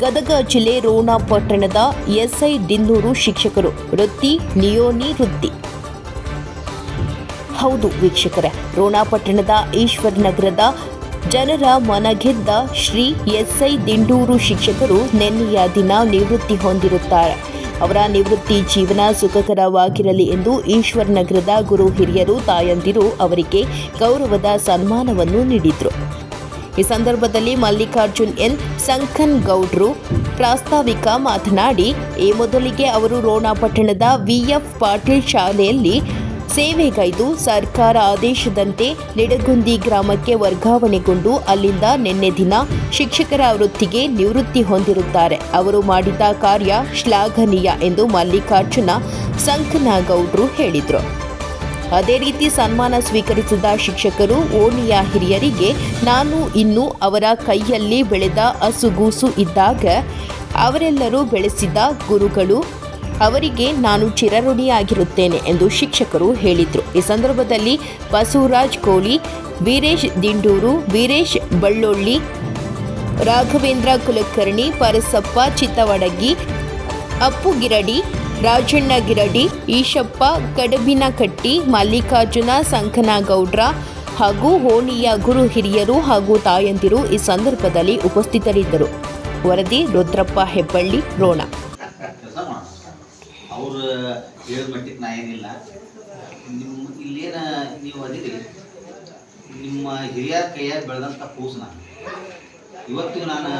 ಗದಗ ಜಿಲ್ಲೆ ರೋಣ ಪಟ್ಟಣದ ಎಸ್ಐ ದಿಂದೂರು ಶಿಕ್ಷಕರು ವೃತ್ತಿ ನಿಯೋನಿ ವೃತ್ತಿ ಹೌದು ವೀಕ್ಷಕರೇ, ರೋಣ ಪಟ್ಟಣದ ಈಶ್ವರ್ ನಗರದ ಜನರ ಮನಗೆದ್ದ ಶ್ರೀ ಎಸ್ಐ ದಿಂಡೂರು ಶಿಕ್ಷಕರು ನಿನ್ನೆಯ ದಿನ ನಿವೃತ್ತಿ ಹೊಂದಿರುತ್ತಾರೆ. ಅವರ ನಿವೃತ್ತಿ ಜೀವನ ಸುಖಕರವಾಗಿರಲಿ ಎಂದು ಈಶ್ವರ್ ನಗರದ ಗುರು ಹಿರಿಯರು ತಾಯಂದಿರು ಅವರಿಗೆ ಗೌರವದ ಸನ್ಮಾನವನ್ನು ನೀಡಿದರು. ಈ ಸಂದರ್ಭದಲ್ಲಿ ಮಲ್ಲಿಕಾರ್ಜುನ್ ಎನ್ ಸಂಖನ್ ಗೌಡ್ರು ಪ್ರಾಸ್ತಾವಿಕ ಮಾತನಾಡಿ, ಈ ಮೊದಲಿಗೆ ಅವರು ರೋಣ ಪಟ್ಟಣದ ವಿಎಫ್ ಪಾಟೀಲ್ ಶಾಲೆಯಲ್ಲಿ ಸೇವೆಗೈದು ಸರ್ಕಾರ ಆದೇಶದಂತೆ ನಿಡಗುಂದಿ ಗ್ರಾಮಕ್ಕೆ ವರ್ಗಾವಣೆಗೊಂಡು ಅಲ್ಲಿಂದ ನಿನ್ನೆ ದಿನ ಶಿಕ್ಷಕರ ವೃತ್ತಿಗೆ ನಿವೃತ್ತಿ ಹೊಂದಿರುತ್ತಾರೆ. ಅವರು ಮಾಡಿದ ಕಾರ್ಯ ಶ್ಲಾಘನೀಯ ಎಂದು ಮಲ್ಲಿಕಾರ್ಜುನ ಸಂಕನಗೌಡ್ರು ಹೇಳಿದರು. ಅದೇ ರೀತಿ ಸನ್ಮಾನ ಸ್ವೀಕರಿಸಿದ ಶಿಕ್ಷಕರು, ಓಣಿಯ ಹಿರಿಯರಿಗೆ ನಾನು ಇನ್ನು ಅವರ ಕೈಯಲ್ಲಿ ಬೆಳೆದ ಅಸುಗೂಸು ಇದ್ದಾಗ, ಅವರೆಲ್ಲರೂ ಬೆಳೆಸಿದ ಗುರುಗಳು, ಅವರಿಗೆ ನಾನು ಚಿರಋಣಿಯಾಗಿರುತ್ತೇನೆ ಎಂದು ಶಿಕ್ಷಕರು ಹೇಳಿದರು. ಈ ಸಂದರ್ಭದಲ್ಲಿ ಬಸವರಾಜ್ ಕೋಲಿ ವೀರೇಶ್ ದಿಂಡೂರು, ವೀರೇಶ್ ಬಳ್ಳೊಳ್ಳಿ, ರಾಘವೇಂದ್ರ ಕುಲಕರ್ಣಿ, ಪರಸಪ್ಪ ಚಿತ್ತವಡಗಿ ಅಪ್ಪು ಗಿರಡಿ ರಾಜಣ್ಣ ಗಿರಡಿ ಈಶಪ್ಪ, ಕಡಬಿನಕಟ್ಟಿ, ಮಲ್ಲಿಕಾರ್ಜುನ, ಸಂಕನಗೌಡ್ರ ಹಾಗೂ ಹೋಣಿಯ ಗುರು ಹಿರಿಯರು ಹಾಗೂ ತಾಯಂದಿರು ಈ ಸಂದರ್ಭದಲ್ಲಿ ಉಪಸ್ಥಿತರಿದ್ದರು. ವರದಿ ರುದ್ರಪ್ಪ ಹೆಬ್ಬಳ್ಳಿ, ರೋಣ. ಅವ್ರು ಏನಿಲ್ಲ. ನಿಮ್ಮ ಇಲ್ಲೇನ ನೀವು ಅದಿರಿ. ನಿಮ್ಮ ಹಿರಿಯರ ಕೈಯಾಗ ಬೆಳೆದಂಥ ಕೂಸು ನಾನು ಇವತ್ತಿಗೂ ನಾನು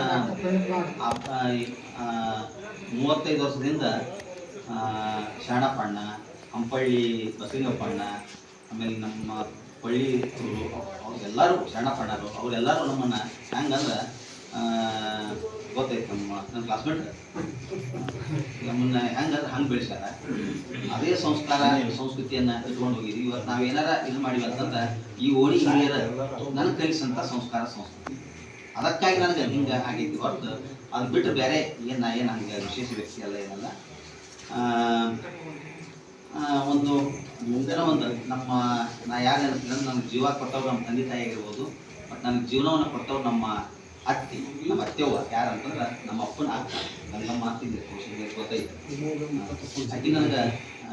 ಮೂವತ್ತೈದು ವರ್ಷದಿಂದ ಶರಣಪ್ಪಣ್ಣ ಹಂಪಳ್ಳಿ ಬಸಲಿಂಗಪ್ಪಣ್ಣ ಆಮೇಲೆ ನಮ್ಮ ಪಳ್ಳಿ ಅವ್ರೆಲ್ಲರೂ ಶರಣಪ್ಪಣ್ಣರು ಅವರೆಲ್ಲರೂ ನಮ್ಮನ್ನು ಹೆಂಗಂದ್ರೆ ಗೊತ್ತೈತೆ ನಮ್ಮ ನನ್ನ ಕ್ಲಾಸ್ಮೇಟ್ ನಮ್ಮನ್ನ ಹೆಂಗಂದ್ರೆ ಹಂಗೆ ಬೆಳೆಸ್ಯಾರ. ಅದೇ ಸಂಸ್ಕಾರ, ಸಂಸ್ಕೃತಿಯನ್ನ ಇಟ್ಕೊಂಡು ಹೋಗಿದ್ವಿ. ಇವತ್ತು ನಾವೇನಾರ ಇದು ಮಾಡಿವಿ ಅಂತಂದ್ರೆ, ಈ ಓಣಿ ಹಿರಿಯರ ನನ್ನ ಕಲಿಸಂತ ಸಂಸ್ಕಾರ, ಸಂಸ್ಕೃತಿ. ಅದಕ್ಕಾಗಿ ನನಗೆ ಹಿಂಗೆ ಆಗಿತ್ತು ಹೊರತು ಅದು ಬಿಟ್ಟು ಬೇರೆ ಏನು ಏನು ಹಂಗೆ ವಿಶೇಷ ವ್ಯಕ್ತಿ ಅಲ್ಲ ಏನಲ್ಲ. ಒಂದು ಮುಂದಿನ ಒಂದು ನಮ್ಮ ನಾ ಯಾರು ನೆನಪಿಲ್ಲ ನಮ್ಗೆ ಜೀವ ಕೊಟ್ಟವ್ರು ನಮ್ಮ ತಂದೆ ತಾಯಿ ಆಗಿರ್ಬೋದು ಬಟ್ ನನಗೆ ಜೀವನವನ್ನು ಕೊಟ್ಟವ್ರು ನಮ್ಮ ಅತ್ತಿ ನಮ್ಮ ಅತ್ತೆವ್ವ ಯಾರು ಅಂತಂದ್ರೆ ನಮ್ಮ ಅಪ್ಪನ ಅಕ್ಕ ನನ್ನ ಅತ್ತಿದ್ದೆ ಖುಷಿಗೆ ಗೊತ್ತೈತಿ ಅಕ್ಕಿ ನನಗೆ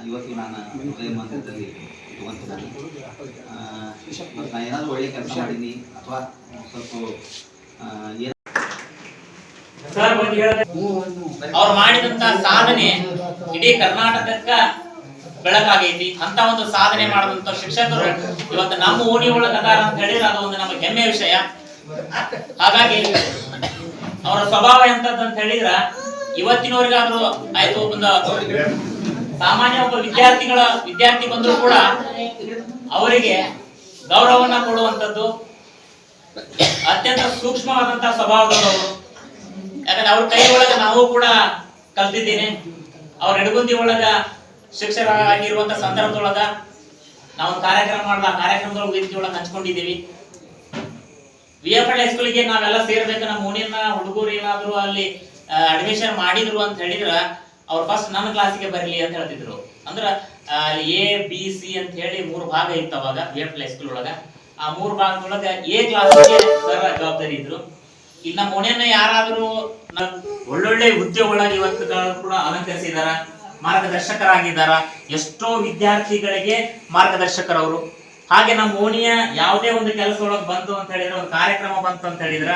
ಇವತ್ತು ನಾನು ಹೃದಯ ಮಂದಿರದಲ್ಲಿ ಮತ್ತು ನಾನು ಏನಾದರೂ ಮತ್ತ್ ನಾ ಏನಾದ್ರು ಒಳ್ಳೆ ಕೆಲಸ ಮಾಡೀನಿ ಅಥವಾ ಸ್ವಲ್ಪ ಏನು ಅವ್ರು ಮಾಡಿದಂತ ಸಾಧನೆ ಇಡೀ ಕರ್ನಾಟಕಕ್ಕ ಬೆಳಕಾಗೈತಿ. ಅಂತ ಒಂದು ಸಾಧನೆ ಮಾಡಿದಂತ ಶಿಕ್ಷಕರು ಇವತ್ತು ನಮ್ಮ ಓಣಿ ಒಳಗ ಅದಾರ ಅಂತ ಹೇಳಿದ್ರೆ ಅದು ಒಂದು ನಮಗೆ ಹೆಮ್ಮೆ ವಿಷಯ. ಹಾಗಾಗಿ ಅವರ ಸ್ವಭಾವ ಎಂತದ್ದು ಅಂತ ಹೇಳಿದ್ರ, ಇವತ್ತಿನವರಿಗಾದ್ರೂ ಆಯ್ತು ಒಂದು ಸಾಮಾನ್ಯ ಒಬ್ಬ ವಿದ್ಯಾರ್ಥಿಗಳ ವಿದ್ಯಾರ್ಥಿ ಬಂದ್ರು ಕೂಡ ಅವರಿಗೆ ಗೌರವವನ್ನ ಕೊಡುವಂತದ್ದು ಅತ್ಯಂತ ಸೂಕ್ಷ್ಮವಾದಂತಹ ಸ್ವಭಾವದವರು. ಯಾಕಂದ್ರೆ ಅವ್ರ ಕೈ ಒಳಗೆ ನಾವು ಕೂಡ ಕಲ್ತಿದ್ದೀನಿ. ಅವ್ರ ನಡಗುಂದಿ ಒಳಗ ಶಿಕ್ಷಕರಾಗಿರುವಂತ ಸಂದರ್ಭದೊಳಗ ನಾವು ಕಾರ್ಯಕ್ರಮ ಮಾಡಿದ ಕಾರ್ಯಕ್ರಮದೊಳಗೆ ವೇದಿಕೆ ಒಳಗ ಹಂಚ್ಕೊಂಡಿದ್ದೀವಿ. ವಿ ಎಫ್ ಎಲ್ ಹೈಸ್ಕೂಲಿಗೆ ನಾವೆಲ್ಲ ಸೇರ್ಬೇಕು, ನಮ್ಮ ಓಣಿನ ಹುಡುಗರು ಏನಾದ್ರು ಅಲ್ಲಿ ಅಡ್ಮಿಷನ್ ಮಾಡಿದ್ರು ಅಂತ ಹೇಳಿದ್ರ ಅವ್ರು ಫಸ್ಟ್ ನನ್ನ ಕ್ಲಾಸಿಗೆ ಬರಲಿ ಅಂತ ಹೇಳ್ತಿದ್ರು. ಅಂದ್ರ ಎ ಬಿ ಸಿ ಅಂತ ಹೇಳಿ ಮೂರು ಭಾಗ ಇತ್ತು ಅವಾಗ ವಿ ಎಫ್ ಎಲ್ ಹೈಸ್ಕೂಲ್ ಒಳಗ. ಆ ಮೂರು ಭಾಗದೊಳಗ ಎ ಕ್ಲಾಸಿಗೆ ಸರ್ ಜವಾಬ್ದಾರಿ ಇದ್ರು. ಇನ್ನ ಮೊನ್ನೆನ ಯಾರಾದರೂ ನ- ಒಳ್ಳೊಳ್ಳೆ ಉದ್ಯೋಗಗಳಾಗಿ ಇವತ್ತು ಕೂಡ ಅಲಂಕರಿಸಿದಾರ ಮಾರ್ಗದರ್ಶಕರಾಗಿದ್ದಾರ ಎಷ್ಟೋ ವಿದ್ಯಾರ್ಥಿಗಳಿಗೆ ಮಾರ್ಗದರ್ಶಕರವರು. ಹಾಗೆ ನಮ್ಮ ಓಣಿಯ ಯಾವುದೇ ಒಂದು ಕೆಲಸ ಒಳಗೆ ಬಂತು ಅಂತ ಹೇಳಿದ್ರೆ, ಒಂದು ಕಾರ್ಯಕ್ರಮ ಬಂತು ಅಂತ ಹೇಳಿದ್ರ